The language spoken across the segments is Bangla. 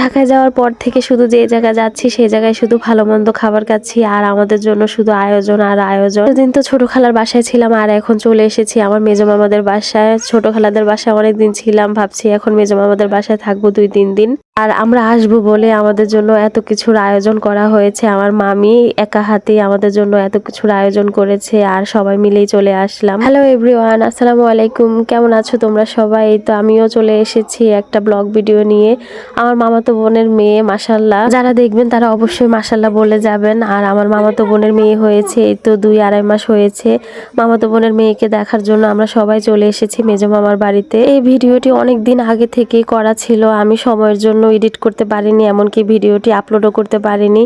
ঢাকায় যাওয়ার পর থেকে শুধু যে জায়গায় যাচ্ছি, সেই জায়গায় শুধু ভালো মন্দ খাবার খাচ্ছি আর আমাদের জন্য শুধু আয়োজন আর আয়োজন। দিন তো ছোট খালার বাসায় ছিলাম আর এখন চলে এসেছি আমার মেজো মামাদের বাসায়। ছোট খালাদের বাসায় অনেক দিন ছিলাম, ভাবছি এখন মেজো মামাদের বাসায় থাকব দুই, তিন দিন। আর আমরা আসব বলে আমাদের জন্য এত কিছুর আয়োজন করা হয়েছে। আমার মামি একা হাতেই আমাদের জন্য এত কিছুর আয়োজন করেছে আর সবাই মিলেই চলে আসলাম। হ্যালো এভরিওয়ান আসসালামু আলাইকুম। কেমন আছো তোমরা সবাই? তো আমিও চলে এসেছি একটা ব্লগ ভিডিও নিয়ে। আমার মামাতো বোনের মেয়ে মাসাল্লাহ যারা দেখবেন তারা অবশ্যই মাসাল্লাহ বলে যাবেন। আর আমার মামাতো বোনের মেয়ে হয়েছে, এই তো দুই আড়াই মাস হয়েছে। মামাতো বোনের মেয়েকে দেখার জন্য আমরা সবাই চলে এসেছি মেজো মামার বাড়িতে। এই ভিডিওটি অনেক দিন আগে থেকেই করা ছিল। আমি সময়ের জন্য এডিট করতে পারিনি, এমনকি ভিডিওটি আপলোডও করতে পারিনি।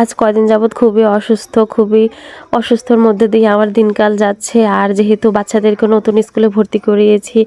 আজ কয়দিন যাবৎ খুবই অসুস্থ, খুবই অসুস্থর মধ্যে দিয়ে আমার দিনকাল যাচ্ছে। আর যেহেতু বাচ্চাদেরকে নতুন স্কুলে ভর্তি করিয়েছি,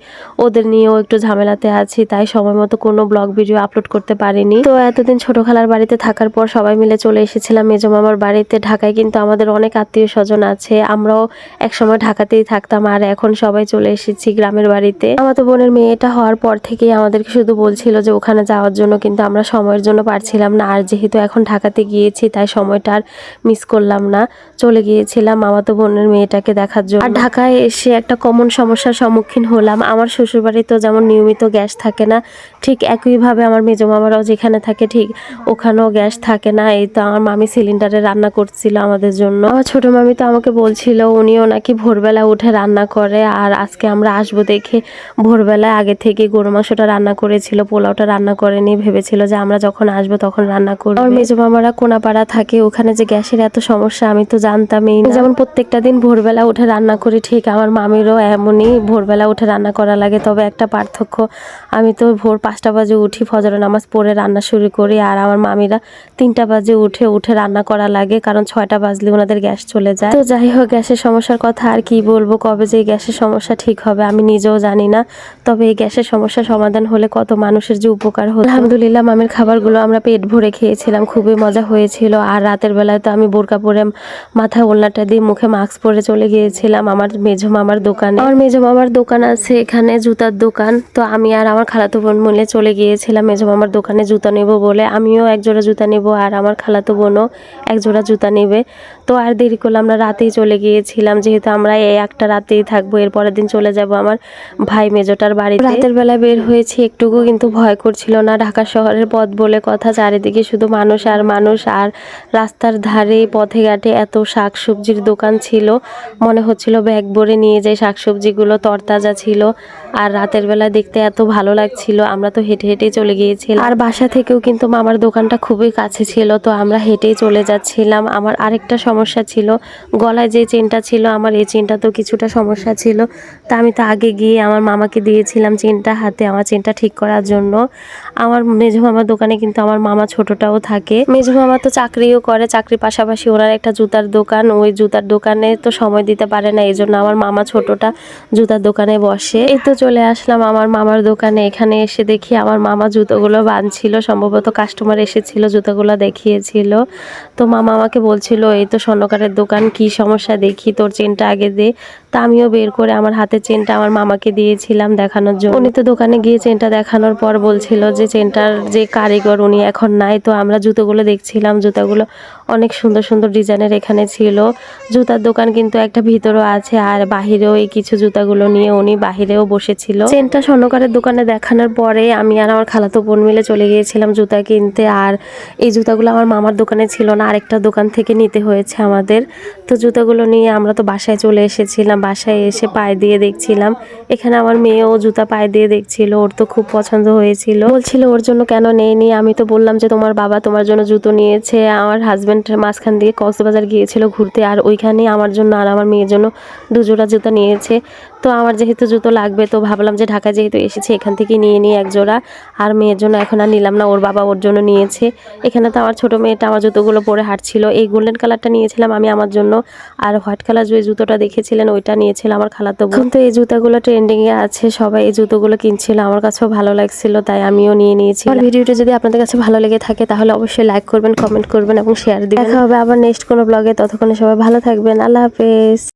ওদের নিয়েও একটু ঝামেলাতে আছি, তাই সময় মতো কোনো ব্লগ ভিডিও আপলোড করতে পারিনি। তো এতদিন ছোট খালার বাড়িতে থাকার পর সবাই মিলে চলে এসেছিলাম মেজো মামার বাড়িতে। ঢাকায় কিন্তু আমাদের অনেক আত্মীয় স্বজন আছে, আমরাও একসময় ঢাকাতেই থাকতাম আর এখন সবাই চলে এসেছি গ্রামের বাড়িতে। আমাদের বোনের মেয়েটা হওয়ার পর থেকেই আমাদেরকে শুধু বলছিল যে ওখানে যাওয়ার জন্য কিন্তু আমরা সময়ের জন্য পারছিলাম না। আর যেহেতু এখন ঢাকাতে গিয়েছি, তাই সময়টা আর মিস করলাম না। চলে গিয়েছিলাম মামাতো বোনের মেয়েটাকে দেখার জন্য। আর ঢাকায় এসে একটা কমন সমস্যার সম্মুখীন হলাম। আমার শ্বশুরবাড়ি তো যেমন নিয়মিত গ্যাস থাকে না, ঠিক একইভাবে আমার মেজো মামারাও যেখানে থাকে, ঠিক ওখানেও গ্যাস থাকে না। এই তো আমার মামি সিলিন্ডারে রান্না করছিল আমাদের জন্য। আমার ছোটো মামি তো আমাকে বলছিল, উনিও নাকি ভোরবেলা উঠে রান্না করে, আর আজকে আমরা আসব দেখে ভোরবেলায় আগে থেকে গরু মাংসটা রান্না করেছিল, পোলাওটা রান্না করেনি ভেবেছিল যে আমরা যখন আসব তখন রান্না করব। আমার মেজো মামারা কোনাপাড়া থাকে, ওখানে যে গ্যাসের এত সমস্যা, আমি তো জানতামই। যেমন প্রত্যেকটা দিন ভোরবেলা উঠে রান্না করি, ঠিক আমার মামিরও এমনই ভোরবেলা উঠে রান্না করা লাগে। তবে একটা পার্থক্য, আমি তো ভোর পাঁচটা বাজে উঠি, ফজর নামাজ পড়ে রান্না শুরু করি, আর আমার মামিরা তিনটা বাজে উঠে উঠে রান্না করা লাগে, কারণ ছয়টা বাজলে ওনাদের গ্যাস চলে যায়। তো যাই হোক, গ্যাসের সমস্যার কথা আর কি বলব, কবে যে গ্যাসের সমস্যা ঠিক হবে আমি নিজেও জানি না। তবে এই গ্যাসের সমস্যা সমাধান হলে কত মানুষের যে উপকার হতো। আলহামদুলিল্লাহ, মামির খাবারগুলো আমরা পেট ভরে খেয়েছিলাম, খুবই মজা হয়েছিল। আর রাতের বেলায় তো আমি বোরকা পরে মাথায় ওলনাটা দিয়ে মুখে মাস্ক পরে চলে গিয়েছিলাম আমার মেজো মামার দোকানে। আমার মেজো মামার দোকান আছে এখানে, জুতার দোকান। তো আমি আর আমার খালাতো বোন মিলে চলে গিয়েছিলাম মেজো মামার দোকানে জুতা নেব বলে। আমিও এক জোড়া জুতা নেব আর আমার খালাতো বোনও এক জোড়া জুতা নেবে। তো আর দেরি করলে আমরা রাতেই চলে গিয়েছিলাম। যেহেতু আমরা এই একটা রাতেই থাকব, এর পরের দিন চলে যাব আমার ভাই মেজোটার বাড়িতে। রাতের বেলা বের হয়েছি, একটুকু কিন্তু ভয় করছিল না। ঢাকা শহরের পথ বলে কথা। চারিদিকে শুধু মানুষ আর মানুষ, আর রাস্তার ধারে পথে ঘাটে এত শাক সবজির দোকান ছিল। মনে হচ্ছিল ব্যাগ ভরে নিয়ে যাই, শাকসবজিগুলো তরতাজা ছিল। আর রাতের বেলা দেখতে এত ভালো লাগছিল, আমরা তো হেঁটে হেঁটেই চলে গিয়েছিলাম। আর বাসা থেকেও কিন্তু মামার দোকানটা খুবই কাছে ছিল, তো আমরা হেঁটেই চলে যাচ্ছিলাম। আমার আরেকটা সমস্যা ছিল, গলায় যে চেনটা ছিল, আমার এই চেনটা তো কিছুটা সমস্যা ছিল। তা আমি তো আগে গিয়ে আমার মামাকে দিয়েছিলাম চেনটা হাতে, আমার চেনটা ঠিক করার জন্য। আমার মেজো মামার দোকানে কিন্তু আমার মামা ছোটটাও থাকে। মেজো মামা তো চাকরিও করে, চাকরির পাশাপাশি ওনার একটা জুতার দোকান। ওই জুতার দোকানে তো সময় দিতে পারে না এই জন্য আমার মামা ছোটটা জুতার দোকানে বসে। এই তো চলে আসলাম আমার মামার দোকানে। এখানে এসে দেখি আমার মামা জুতোগুলো বাঁধছিল, সম্ভবত কাস্টমার এসেছিল, জুতোগুলো দেখিয়েছিল। তো মামা আমাকে বলছিল, এই তো স্বর্ণকারের দোকান, কি সমস্যা? দেখি তোর চেনটা আগে দে। তা আমিও বের করে আমার হাতে চেনটা আমার মামাকে দিয়েছিলাম দেখানোর জন্য। উনি তো দোকানে গিয়ে চেনটা দেখানোর পর বলছিল যে চেনটার যে কারিগর উনি এখন নাই, তো আমরা জুতোগুলো দেখছিলাম। জুতাগুলো অনেক সুন্দর সুন্দর ডিজাইনের এখানে ছিল। জুতার দোকান কিন্তু একটা ভিতরও আছে আর বাহিরেও এই কিছু জুতাগুলো নিয়ে উনি বাহিরেও বসেছিল। চেনটা স্বর্ণকারের দোকানে দেখানোর পরে আমি আর আমার খালাতো বোন মিলে চলে গিয়েছিলাম জুতা কিনতে আর এই জুতাগুলো আমার মামার দোকানে ছিল না, আরেকটা দোকান থেকে নিতে হয়েছে আমাদের। তো জুতাগুলো নিয়ে আমরা তো বাসায় চলে এসেছিলাম বাসায় এসে পায়ে দিয়ে দেখছিলাম। এখানে আমার মেয়েও জুতা পায়ে দিয়ে দেখছিল, ওর তো খুব পছন্দ হয়েছিল। বলছিল, ওর জন্য কেন নেয়নি আমি তো বললাম যে তোমার বাবা তোমার জন্য জুতো নিয়েছে। আমার হাজব্যান্ড মাঝখান দিয়ে কক্সবাজার গিয়েছিল ঘুরতে, আর ওইখানেই আমার জন্য আর আমার মেয়ের জন্য দুজোড়া জুতো নিয়েছে। তো আমার যেহেতু জুতো লাগবে, তো ভাবলাম যে ঢাকা যেহেতু এসেছে, এখান থেকে নিয়ে নিই এক জোড়া আর মেয়ের জন্য এখন আর নিলাম না, ওর বাবা ওর জন্য নিয়েছে। এখানে তো আমার ছোট মেয়েটা, আমার জুতোগুলো পরে হাঁটছিল। এই গোল্ডেন কালারটা নিয়েছিলাম আমি আমার জন্য। আর হোয়াইট কালার যে জুতোটা দেখেছিলেন, ওইটা নিয়েছিল আমার খালাতো বোন। তো এই জুতাগুলো ট্রেন্ডিং এ আছে, সবাই এই জুতোগুলো কিনছিল, আমার কাছেও ভালো লাগছিল, তাই আমিও নিয়ে নিয়েছি। আর ভিডিওটা যদি আপনাদের কাছে ভালো লেগে থাকে, তাহলে অবশ্যই লাইক করবেন কমেন্ট করবেন এবং শেয়ার দিবেন। দেখা হবে আবার নেক্সট কোনো ব্লগে ততক্ষণে সবাই ভালো থাকবেন, আল্লাহ হাফেজ।